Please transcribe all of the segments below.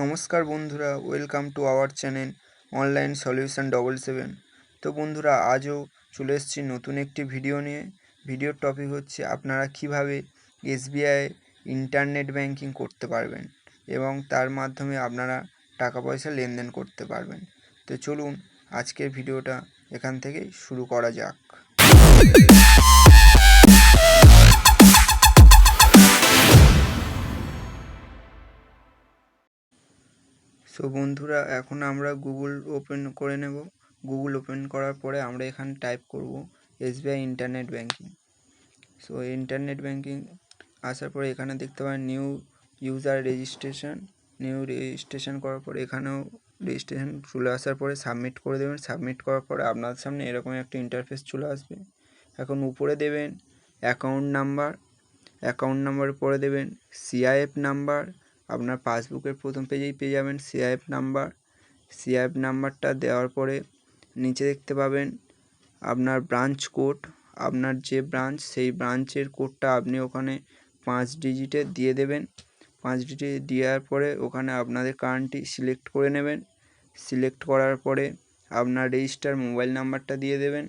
নমস্কার বন্ধুরা, welcome to our channel online solution double seven. তো বন্ধুরা, আজও চলে এসেছি নতুন একটি ভিডিও নিয়ে। ভিডিওর টপিক হচ্ছে আপনারা কীভাবে এসবিআই ইন্টারনেট ব্যাংকিং করতে পারবেন এবং তার মাধ্যমে আপনারা টাকা পয়সা লেনদেন করতে পারবেন। তো চলুন আজকের ভিডিওটা এখান থেকেই শুরু করা যাক। বন্ধুরা, এখন আমরা গুগল ওপেন করে নেব। গুগল ওপেন করার পরে আমরা এখানে টাইপ করব SBI internet banking so internet banking আসার পরে এখানে দেখতে পাবেন new user registration new registration করার পরে এখানেও রেজিস্ট্রেশন চলে আসার পরে সাবমিট করে দেবেন। সাবমিট করার পরে আপনার সামনে এরকম একটা ইন্টারফেস চলে আসবে। এখন উপরে দেবেন অ্যাকাউন্ট নাম্বার অ্যাকাউন্ট নাম্বারের পরে দেবেন সিআইএফ নাম্বার আপনার পাসবুকের প্রথম পেজেই পেয়ে যাবেন সিআইএফ নাম্বার। সিআইএফ নাম্বারটা দেওয়ার পরে নিচে দেখতে পাবেন আপনার ব্রাঞ্চ কোড। আপনার যে ব্রাঞ্চ, সেই ব্রাঞ্চের কোডটা আপনি ওখানে পাঁচ ডিজিটে দিয়ে দেবেন। পাঁচ ডিজিটে দেওয়ার পরে ওখানে আপনাদের কারেন্টটি সিলেক্ট করে নেবেন। সিলেক্ট করার পরে আপনার রেজিস্টার মোবাইল নাম্বারটা দিয়ে দেবেন।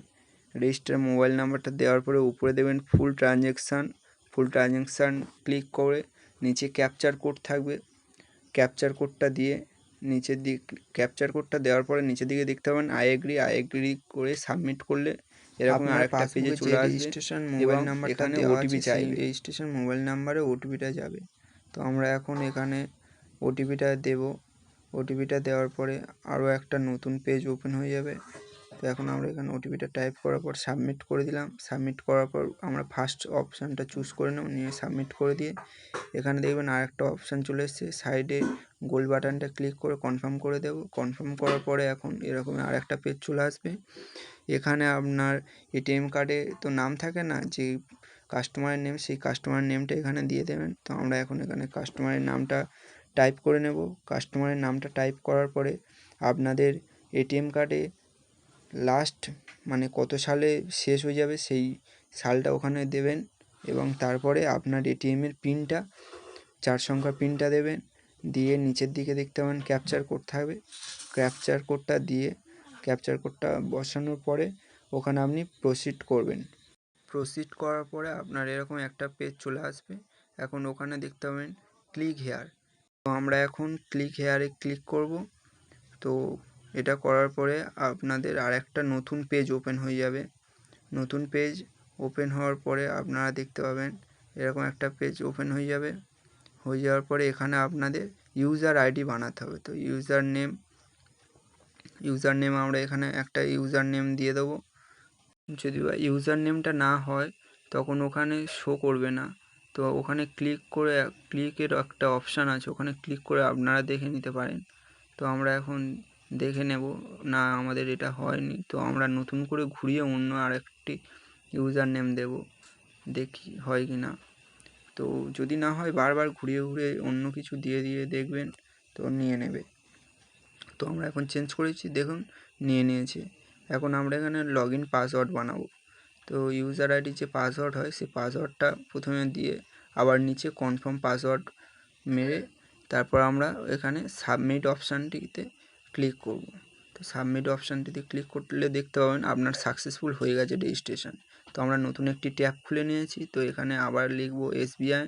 রেজিস্টার মোবাইল নাম্বারটা দেওয়ার পরে উপরে দেবেন full transaction. Full transaction click করে নিচে ক্যাপচার কোড থাকবে। ক্যাপচার কোডটা দিয়ে নিচের দিক ক্যাপচার কোডটা দেওয়ার পরে নিচের দিকে দেখতে পাবেন আই এগ্রি আই এগ্রি করে সাবমিট করলে এরকম আরেকটা পেজে চলে আসবে রেজিস্ট্রেশন মোবাইল নাম্বার এখানে ওটিপি চাইবে। রেজিস্ট্রেশন মোবাইল নাম্বারে ওটিপিটা যাবে। তো আমরা এখন এখানে ওটিপিটা দেব। ওটিপিটা দেওয়ার পরে আরও একটা নতুন পেজ ওপেন হয়ে যাবে। তো এখন আমরা এখানে ওটিপিটা টাইপ করার পর সাবমিট করে দিলাম। সাবমিট করার পর আমরা ফার্স্ট অপশানটা চুজ করে নেব, নিয়ে সাবমিট করে দিয়ে এখানে দেখবেন আর একটা অপশান চলে এসেছে। সাইডে গোল বাটনটা ক্লিক করে কনফার্ম করে দেব। কনফার্ম করার পরে এখন এরকম আর একটা পেজ চলে আসবে। এখানে আপনার এটিএম কার্ডে তো নাম থাকে না যে কাস্টমারের নেম সেই কাস্টমারের নেমটা এখানে দিয়ে দেবেন। তো আমরা এখন এখানে কাস্টমারের নামটা টাইপ করে নেব। কাস্টমারের নামটা টাইপ করার পরে আপনাদের এটিএম কার্ডে লাস্ট মানে কত সালে শেষ হয়ে যাবে সেই সালটা ওখানে দেবেন এবং তারপরে আপনার এটিএমের পিনটা, চার সংখ্যার পিনটা দেবেন, দিয়ে নিচের দিকে দেখতে পাবেন ক্যাপচার কোড থাকবে। ক্যাপচার কোডটা দিয়ে ক্যাপচার কোডটা বসানোর পরে ওখানে আপনি প্রসিড করবেন। প্রসিড করার পরে আপনার এরকম একটা পেজ চলে আসবে। এখন ওখানে দেখতে পাবেন ক্লিক হেয়ার তো আমরা এখন ক্লিক হেয়ারে ক্লিক করব। তো এটা করার পরে আপনাদের আর একটা নতুন পেজ ওপেন হয়ে যাবে। নতুন পেজ ওপেন হওয়ার পরে আপনারা দেখতে পাবেন এরকম একটা পেজ ওপেন হয়ে যাবে। হয়ে যাওয়ার পরে এখানে আপনাদের ইউজার আইডি বানাতে হবে। তো ইউজার নেম ইউজার নেম আমরা এখানে একটা ইউজার নেম দিয়ে দেবো। যদি বা ইউজার নেমটা না হয় তখন ওখানে শো করবে না। তো ওখানে ক্লিক করে ক্লিকের একটা অপশান আছে। ওখানে ক্লিক করে আপনারা দেখে নিতে পারেন। তো আমরা এখন দেখে নেব। না, আমাদের এটা হয়নি। তো আমরা নতুন করে ঘুরিয়ে অন্য আরেকটি ইউজার নেম দেব। দেখি, হয় কি না? তো যদি না হয়, বারবার ঘুরিয়ে ঘুরিয়ে অন্য কিছু দিয়ে দিয়ে দেখবেন, তো নিয়ে নেবে। তো আমরা এখন চেঞ্জ করেছি, দেখুন, নিয়ে নিয়েছে। এখন আমরা এখানে লগ ইন পাসওয়ার্ড বানাবো। তো ইউজার আইডি যে পাসওয়ার্ড হয়, সেই পাসওয়ার্ডটা প্রথমে দিয়ে আবার নিচে কনফার্ম পাসওয়ার্ড মেরে তারপর আমরা এখানে সাবমিট অপশানটিতে ক্লিক করব। তো সাবমিট অপশানটিতে ক্লিক করলে দেখতে পাবেন আপনার সাকসেসফুল হয়ে গেছে রেজিস্ট্রেশন তো আমরা নতুন একটি ট্যাব খুলে নিয়েছি। তো এখানে আবার লিখব এসবিআই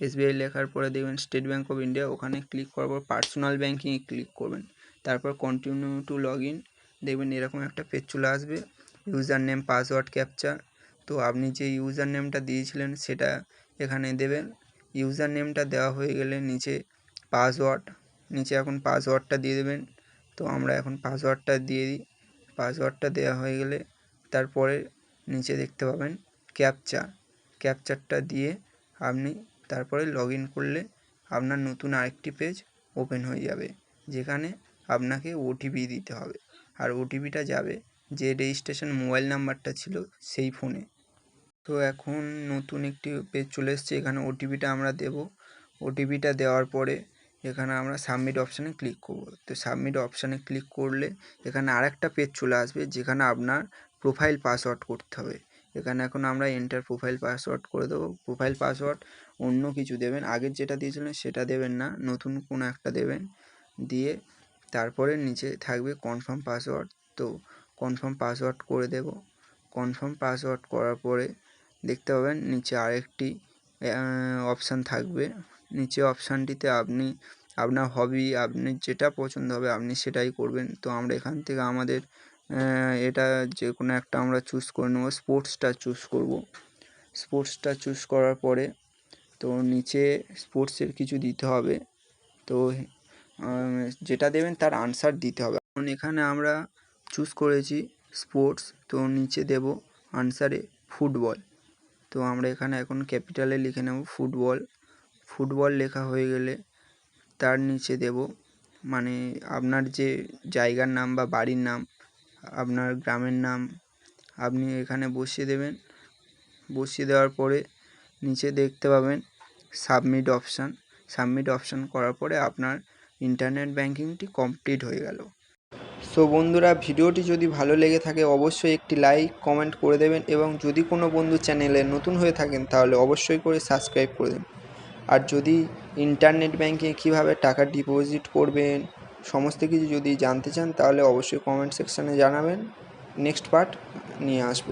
এসবিআই লেখার পরে দেখবেন স্টেট ব্যাঙ্ক অফ ইন্ডিয়া ওখানে ক্লিক করার পর পার্সোনাল ব্যাঙ্কিংয়ে ক্লিক করবেন। তারপর কন্টিনিউ টু লগ ইন দেখবেন এরকম একটা পেজ চলে আসবে। ইউজার নেম পাসওয়ার্ড ক্যাপচার তো আপনি যে ইউজার নেমটা দিয়েছিলেন সেটা এখানে দেবেন। ইউজার নেমটা দেওয়া হয়ে গেলে নিচে পাসওয়ার্ড নিচে এখন পাসওয়ার্ডটা দিয়ে দেবেন। তো আমরা এখন পাসওয়ার্ডটা দিয়ে দিই। পাসওয়ার্ডটা দেওয়া হয়ে গেলে তারপরে নিচে দেখতে পাবেন ক্যাপচার ক্যাপচারটা দিয়ে আপনি তারপরে লগ করলে আপনার নতুন আরেকটি পেজ ওপেন হয়ে যাবে, যেখানে আপনাকে ওটিপি দিতে হবে। আর ওটিপিটা যাবে যে রেজিস্ট্রেশন মোবাইল নাম্বারটা ছিল সেই ফোনে তো এখন নতুন একটি পেজ চলে এসছে, এখানে ওটিপিটা আমরা দেব। ওটিপিটা দেওয়ার পরে এখানে আমরা সাবমিট অপশানে ক্লিক করব। তো সাবমিট অপশানে ক্লিক করলে এখানে আরেকটা পেজ চলে আসবে, যেখানে আপনার প্রোফাইল পাসওয়ার্ড করতে হবে। এখানে এখন আমরা এন্টার প্রোফাইল পাসওয়ার্ড করে দেবো। প্রোফাইল পাসওয়ার্ড অন্য কিছু দেবেন। আগের যেটা দিয়েছিলেন সেটা দেবেন না, নতুন কোনো একটা দেবেন। দিয়ে তারপরে নিচে থাকবে কনফার্ম পাসওয়ার্ড তো কনফার্ম পাসওয়ার্ড করে দেব। কনফার্ম পাসওয়ার্ড করার পরে দেখতে পাবেন নিচে আরেকটি অপশান থাকবে। নিচে অপশানটিতে আপনি, আপনার হবি আপনি যেটা পছন্দ হবে আপনি সেটাই করবেন। তো আমরা এখান থেকে আমাদের এটা যে কোনো একটা আমরা চুজ করে নেব স্পোর্টসটা চুজ করব। স্পোর্টসটা চুজ করার পরে, তো নিচে স্পোর্টসের কিছু দিতে হবে। তো যেটা দেবেন তার আনসার দিতে হবে। এখন এখানে আমরা চুজ করেছি স্পোর্টস তো নিচে দেব আনসারে ফুটবল তো আমরা এখানে এখন ক্যাপিটালে লিখে নেব ফুটবল ফুটবল লেখা হয়ে গেলে তার নিচে দেব। মানে আপনার যে জায়গার নাম বা বাড়ির নাম, আপনার গ্রামের নাম, আপনি এখানে বসিয়ে দেবেন। বসিয়ে দেওয়ার পরে নিচে দেখতে পাবেন সাবমিট অপশান সাবমিট অপশান করার পরে আপনার ইন্টারনেট ব্যাঙ্কিংটি কমপ্লিট হয়ে গেল। সো বন্ধুরা, ভিডিওটি যদি ভালো লেগে থাকে, অবশ্যই একটি লাইক কমেন্ট করে দেবেন এবং যদি কোনো বন্ধু চ্যানেলে নতুন হয়ে থাকেন, তাহলে অবশ্যই করে সাবস্ক্রাইব করে দেবেন। আর যদি ইন্টারনেট ব্যাঙ্কে কীভাবে টাকা ডিপোজিট করবেন, সমস্ত কিছু যদি জানতে চান, তাহলে অবশ্যই কমেন্ট সেকশানে জানাবেন। নেক্সট পার্ট নিয়ে আসব।